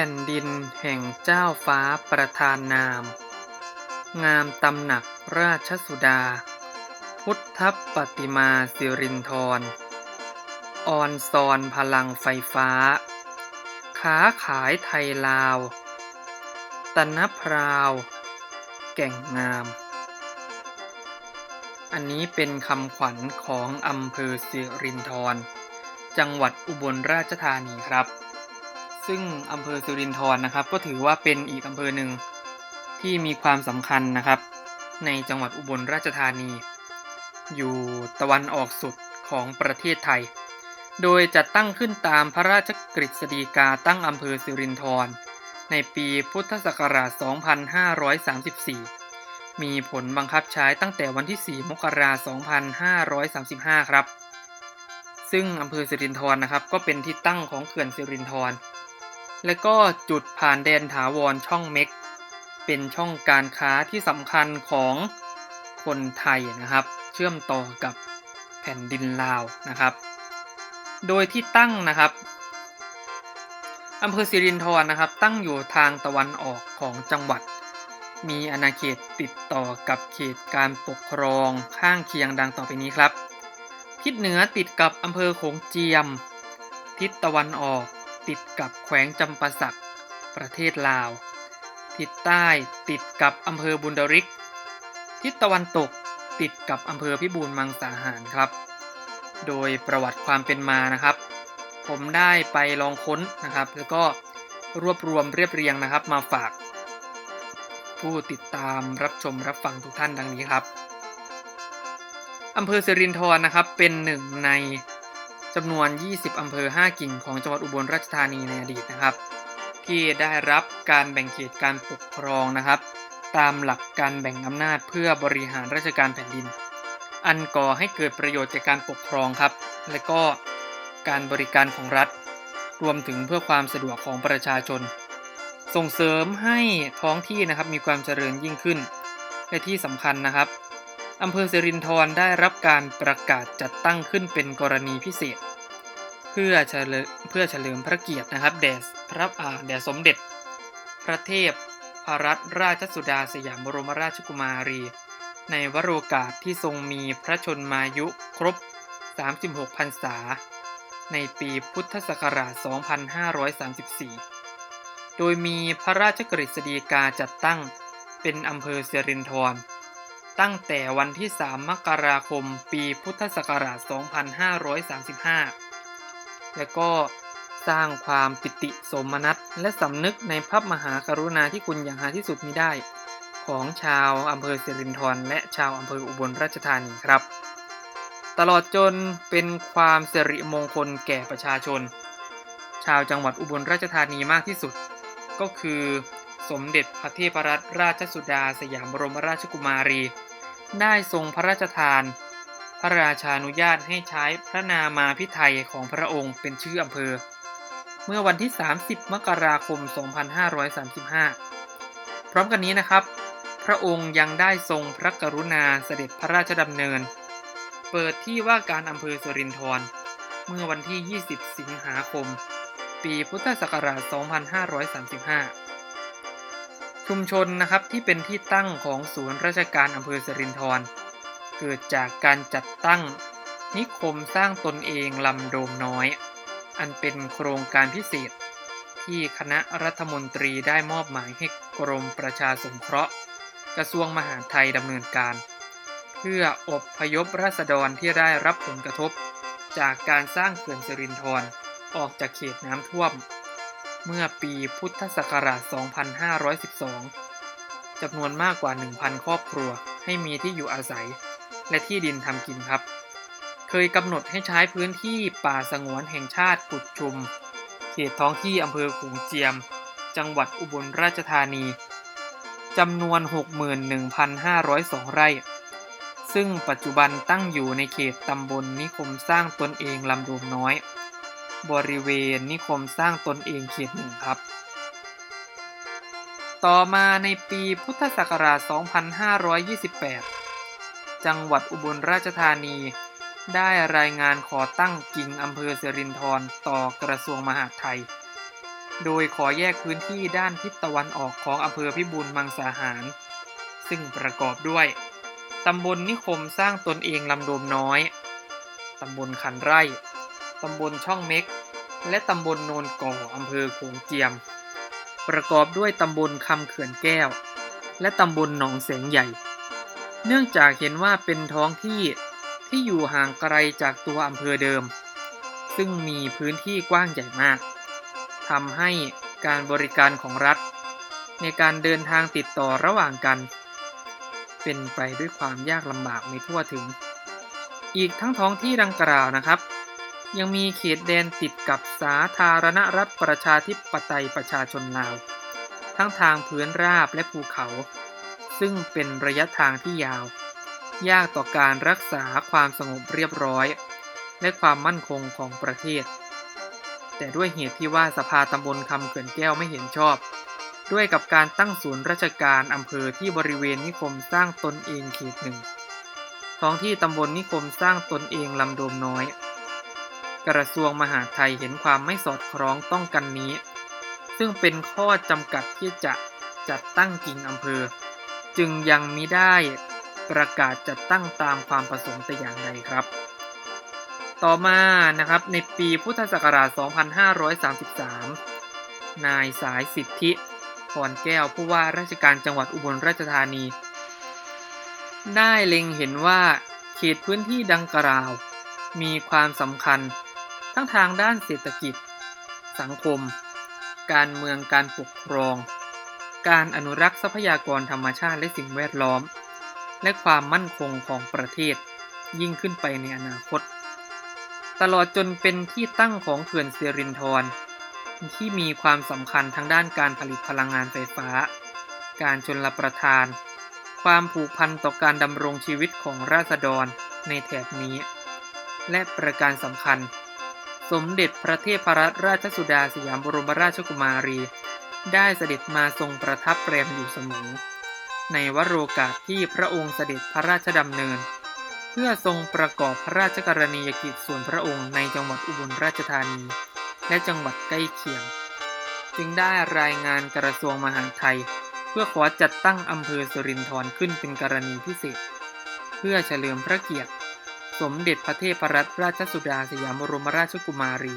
ผ่นดินแห่งเจ้าฟ้าประทานนาม งามตำหนักราชสุดา พุทธปฏิมาสิรินธรออนซอนพลังไฟฟ้า ค้าขายไทยลาว ตนพราว แก่งงาม อันนี้เป็นคำขวัญของอำเภอสิรินธรจังหวัดอุบลราชธานีครับ ซึ่งอำเภอสิรินธรนะครับ ก็ถือว่าเป็นอีกอำเภอหนึ่งที่มีความสำคัญนะครับ ในจังหวัดอุบลราชธานี อยู่ตะวันออกสุดของประเทศไทย โดยจัดตั้งขึ้นตามพระราชกฤษฎีกาตั้งอำเภอสิรินธรในปีพุทธศักราช 2534 มีผลบังคับใช้ตั้งแต่วันที่ 4 มกราคม 2535 ครับ ซึ่งอำเภอสิรินธรนะครับ ก็เป็นที่ตั้งของเขื่อนสิรินธร และก็จุดผ่านแดนถาวรช่องเม็ก เป็นช่องการค้าที่สำคัญของคนไทยนะครับ เชื่อมต่อกับแผ่นดินลาวนะครับ โดยที่ตั้งนะครับอำเภอสิรินธรนะครับ ตั้งอยู่ทางตะวันออกของจังหวัด มีอาณาเขตติดต่อกับเขตการปกครองข้างเคียงดังต่อไปนี้ครับ ทิศเหนือติดกับอำเภอโขงเจียม ทิศตะวันออก ติดกับแขวงจำปาสัก ประเทศลาว ทิศใต้ติดกับอำเภอบุญดริก ทิศตะวันตกติดกับอำเภอพิบูลมังสาหารครับ โดยประวัติความเป็นมานะครับ ผมได้ไปลองค้นนะครับ แล้วก็รวบรวมเรียบเรียงนะครับ มาฝาก ผู้ติดตามรับชมรับฟังทุกท่านดังนี้ครับอำเภอสิรินธรนะครับเป็นหนึ่งใน จำนวน 20 อำเภอ 5 กิ่งของจังหวัดอุบลราชธานีในอดีตนะครับ ที่ได้รับการแบ่งเขตการปกครองนะครับ ตามหลักการแบ่งอำนาจเพื่อบริหารราชการแผ่นดิน อันก่อให้เกิดประโยชน์แก่การปกครองครับ และก็การบริการของรัฐ รวมถึงเพื่อความสะดวกของประชาชน ส่งเสริมให้ท้องที่นะครับมีความเจริญยิ่งขึ้น และที่สำคัญนะครับ อำเภอสิรินธรได้รับการประกาศจัดตั้งขึ้นเป็นกรณีพิเศษ เพื่อเฉลิมเพื่อเฉลิมพระเกียรตินะครับแด่พระอาแด่สมเด็จ พระเทพพรัตนราชสุดาสยามบรมราชกุมารี ในวโรกาสที่ทรงมีพระชนมายุครบ 36พรรษา ในปีพุทธศักราช 2534 โดยมีพระราชกฤษฎีกาจัดตั้งเป็นอำเภอเสรินธร ตั้งแต่วันที่ 3 มกราคม ปีพุทธศักราช 2535 และก็สร้างความปิติสมนัสและสำนึกในพระมหากรุณาธิคุณอย่างหาที่สุดมิได้ ของชาวอำเภอสิรินธรและชาวอำเภออุบลราชธานีครับ ตลอดจนเป็นความสิริมงคลแก่ประชาชน ชาวจังหวัดอุบลราชธานีมากที่สุด ก็คือสมเด็จพระเทพรัตนราชสุดาสยามบรมราชกุมารี ได้ทรงพระราชทาน พระราชานุญาตให้ใช้พระนามาพิไทยของพระองค์เป็นชื่ออำเภอ เมื่อวันที่ 30 มกราคม 2535 พร้อมกันนี้นะครับ พระองค์ยังได้ทรงพระกรุณาเสด็จพระราชดำเนิน เปิดที่ว่าการอำเภอสุรินทร์เมื่อวันที่ 20 สิงหาคม ปีพุทธศักราช 2535 ชุมชนนะครับที่เป็นที่ตั้งของศูนย์ราชการอำเภอสรินทรเกิดจากการจัดตั้งนิคมสร้างตนเองลำโดมน้อย อันเป็นโครงการพิเศษ ที่คณะรัฐมนตรีได้มอบหมายให้กรมประชาสงเคราะห์ กระทรวงมหาดไทยดำเนินการ เพื่ออบพยพราษฎรที่ได้รับผลกระทบ จากการสร้างเขื่อนสรินทรออกจากเขตน้ำท่วม เมื่อปีพุทธศักราช 2512 จำนวนมากกว่า 1,000 ครอบครัวให้มีที่อยู่อาศัย และที่ดินทำกินครับ เคยกำหนดให้ใช้พื้นที่ป่าสงวนแห่งชาติกุดชุม เขตท้องที่อำเภอขุงเจียม จังหวัดอุบลราชธานี จำนวน 61,502 ไร่ ซึ่งปัจจุบันตั้งอยู่ในเขตตำบลนิคมสร้างตนเองลำดวงน้อย บริเวณนิคมสร้างตนเองเขตหนึ่งครับ ต่อมาในปีพุทธศักราช 2528 จังหวัดอุบลราชธานี ได้รายงานขอตั้งกิ่งอำเภอเสรินทรต่อกระทรวงมหาดไทย โดยขอแยกพื้นที่ด้านทิศตะวันออกของอำเภอพิบูลมังสาหาร ซึ่งประกอบด้วยตำบลนิคมสร้างตนเองลำโดมน้อย ตำบลขันไร่ ตำบลช่องเม็ก และตำบลโนนก่ออำเภอโขงเจียม ประกอบด้วยตำบลคำเขื่อนแก้ว และตำบลหนองแสงใหญ่ เนื่องจากเห็นว่าเป็นท้องที่ที่อยู่ห่างไกลจากตัวอำเภอเดิม ซึ่งมีพื้นที่กว้างใหญ่มากทำให้การบริการของรัฐ ในการเดินทางติดต่อระหว่างกัน เป็นไปด้วยความยากลำบากไม่ทั่วถึง อีกทั้งท้องที่ดังกล่าวนะครับ ยังมีเขตแดนติดกับสาธารณรัฐประชาธิปไตยประชาชนลาว ทั้งทางพื้นราบและภูเขา ซึ่งเป็นระยะทางที่ยาว ยากต่อการรักษาความสงบเรียบร้อย และความมั่นคงของประเทศ แต่ด้วยเหตุที่ว่าสภาตำบลคำเขื่อนแก้วไม่เห็นชอบ ด้วยกับการตั้งศูนย์ราชการอำเภอที่บริเวณนิคมสร้างตนเองเขตหนึ่งท้องที่ตำบลนิคมสร้างตนเองลำโดมน้อย กระทรวงมหาดไทยเห็นความไม่สอดคล้องต้องกันนี้ ซึ่งเป็นข้อจำกัดที่จะจัดตั้งกิ่งอำเภอ จึงยังมิได้ประกาศจัดตั้งตามความประสงค์แต่อย่างใดครับ ต่อมานะครับในปีพุทธศักราช 2533 นายสายสิทธิพรแก้วผู้ว่าราชการจังหวัดอุบลราชธานี ได้เล็งเห็นว่าเขตพื้นที่ดังกล่าว มีความสำคัญ ทั้งทางด้านเศรษฐกิจ สังคม การเมืองการปกครอง การอนุรักษ์ทรัพยากรธรรมชาติและสิ่งแวดล้อม และความมั่นคงของประเทศ ยิ่งขึ้นไปในอนาคต ตลอดจนเป็นที่ตั้งของเขื่อนเซรินทรที่มีความสำคัญทางด้านการผลิตพลังงานไฟฟ้า การชนลประทาน ความผูกพันต่อการดำรงชีวิตของราษฎรในแถบนี้ และประการสำคัญ สมเด็จพระเทพรัตนราชสุดาสยามบรมราชกุมารี ได้เสด็จมาทรงประทับแรมอยู่เสมอ ในวโรกาสที่พระองค์เสด็จพระราชดำเนิน เพื่อทรงประกอบพระราชกรณียกิจส่วนพระองค์ในจังหวัดอุบลราชธานี และจังหวัดใกล้เคียง จึงได้รายงานกระทรวงมหาดไทย เพื่อขอจัดตั้งอำเภอสุรินทร์ขึ้นเป็นกรณีพิเศษ เพื่อเฉลิมพระเกียรติ สมเด็จพระเทพรัตนราชสุดาสยามบรมราชกุมารี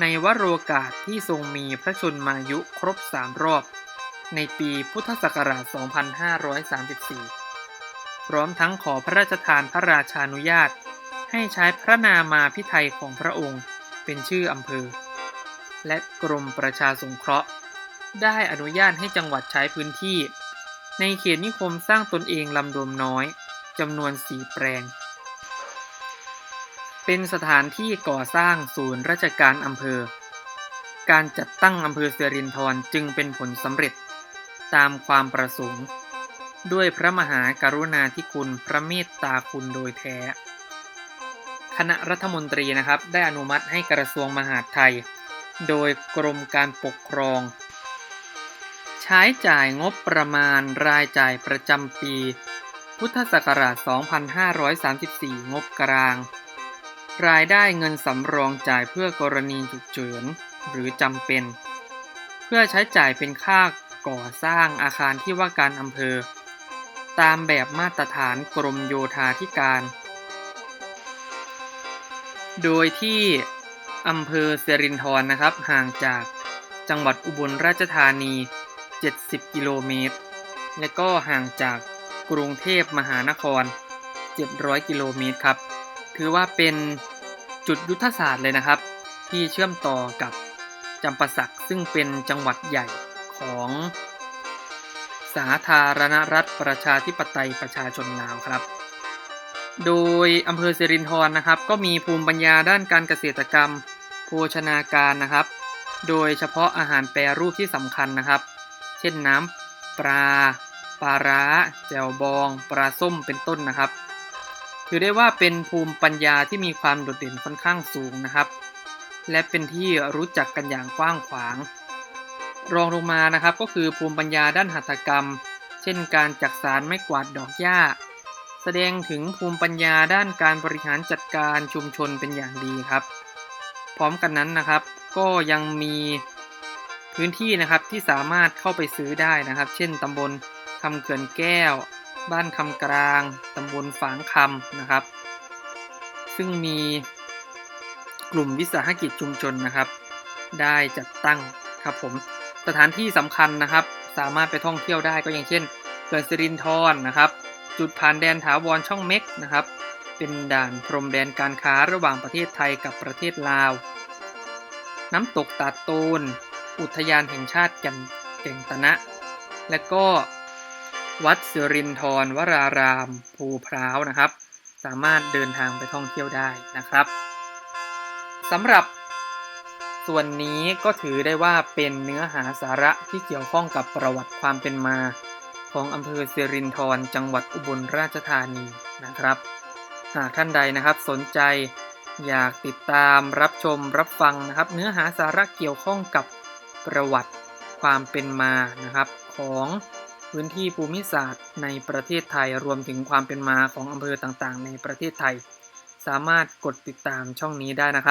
ในวโรกาสที่ทรงมีพระชนมายุครบสามรอบ ในปีพุทธศักราช 2534 พร้อมทั้งขอพระราชทานพระราชานุญาต ให้ใช้พระนามาพิไทยของพระองค์เป็นชื่ออำเภอ และกรมประชาสงเคราะห์ ได้อนุญาตให้จังหวัดใช้พื้นที่ ในเขตนิคมสร้างตนเองลำดมน้อยจำนวนสีแปลง เป็นสถานที่ก่อสร้างศูนย์ราชการอำเภอ การจัดตั้งอำเภอเสรินทรจึงเป็นผลสำเร็จ ตามความประสงค์ ด้วยพระมหากรุณาธิคุณพระเมตตาคุณโดยแท้ คณะรัฐมนตรีนะครับได้อนุมัติให้กระทรวงมหาดไทย โดยกรมการปกครอง ใช้จ่ายงบประมาณรายจ่ายประจำปี พุทธศักราช 2534 งบกลาง รายได้เงินสำรองจ่ายเพื่อกรณีฉุกเฉินหรือจำเป็น เพื่อใช้จ่ายเป็นค่าก่อสร้างอาคารที่ว่าการอำเภอ ตามแบบมาตรฐานกรมโยธาธิการ โดยที่อำเภอเสรินทรนะครับ ห่างจากจังหวัดอุบลราชธานี 70 กิโลเมตร และก็ห่างจากกรุงเทพมหานคร 700 กิโลเมตรครับ ถือว่าเป็น จุดยุทธศาสตร์เลยนะครับ ที่เชื่อมต่อกับจำปาสักซึ่งเป็นจังหวัดใหญ่ของสาธารณรัฐประชาธิปไตยประชาชนลาวครับ โดยอำเภอสิรินธรนะครับ ก็มีภูมิปัญญาด้านการเกษตรกรรมโภชนาการนะครับ โดยเฉพาะอาหารแปรรูปที่สำคัญนะครับ เช่นน้ำปลาปลาร้าแจ่วบอง ปลาส้มเป็นต้นนะครับ ถือได้ว่าเป็นภูมิปัญญาที่มีความโดดเด่นค่อนข้างสูงนะครับ และเป็นที่รู้จักกันอย่างกว้างขวาง รองลงมานะครับก็คือภูมิปัญญาด้านหัตถกรรม เช่น การจักสารไม้กวาดดอกหญ้า แสดงถึงภูมิปัญญาด้านการบริหารจัดการชุมชนเป็นอย่างดีครับ พร้อมกันนั้นนะครับก็ยังมีพื้นที่นะครับที่สามารถเข้าไปซื้อได้นะครับ เช่นตำบลคำเขื่อนแก้ว บ้านคำกลางตำบลฝางคำนะครับ ซึ่งมีกลุ่มวิสาหกิจชุมชนนะครับ ได้จัดตั้งครับผมสถานที่สำคัญนะครับ สามารถไปท่องเที่ยวได้ก็อย่างเช่นเขื่อนสิรินธรนะครับ จุดผ่านแดนถาวรช่องเม็กนะครับ เป็นด่านพรมแดนการค้าระหว่างประเทศไทยกับประเทศลาว น้ำตกตาดโตนอุทยานแห่งชาติแก่นแก่งตนะ และก็ วัดสิรินธรวราราม ภูพร้าวนะครับ สามารถเดินทางไปท่องเที่ยวได้นะครับสำหรับส่วนนี้ก็ถือได้ว่าเป็นเนื้อหาสาระที่เกี่ยวข้องกับประวัติความเป็นมา ของอำเภอสิรินธรจังหวัดอุบลราชธานีนะครับ หากท่านใดนะครับสนใจอยากติดตามรับชมรับฟังนะครับ เนื้อหาสาระเกี่ยวข้องกับประวัติความเป็นมานะครับของ พื้นที่ภูมิศาสตร์ในประเทศไทยรวมถึงความเป็นมาของอำเภอต่างๆ ในประเทศไทย สามารถกดติดตามช่องนี้ได้นะครับ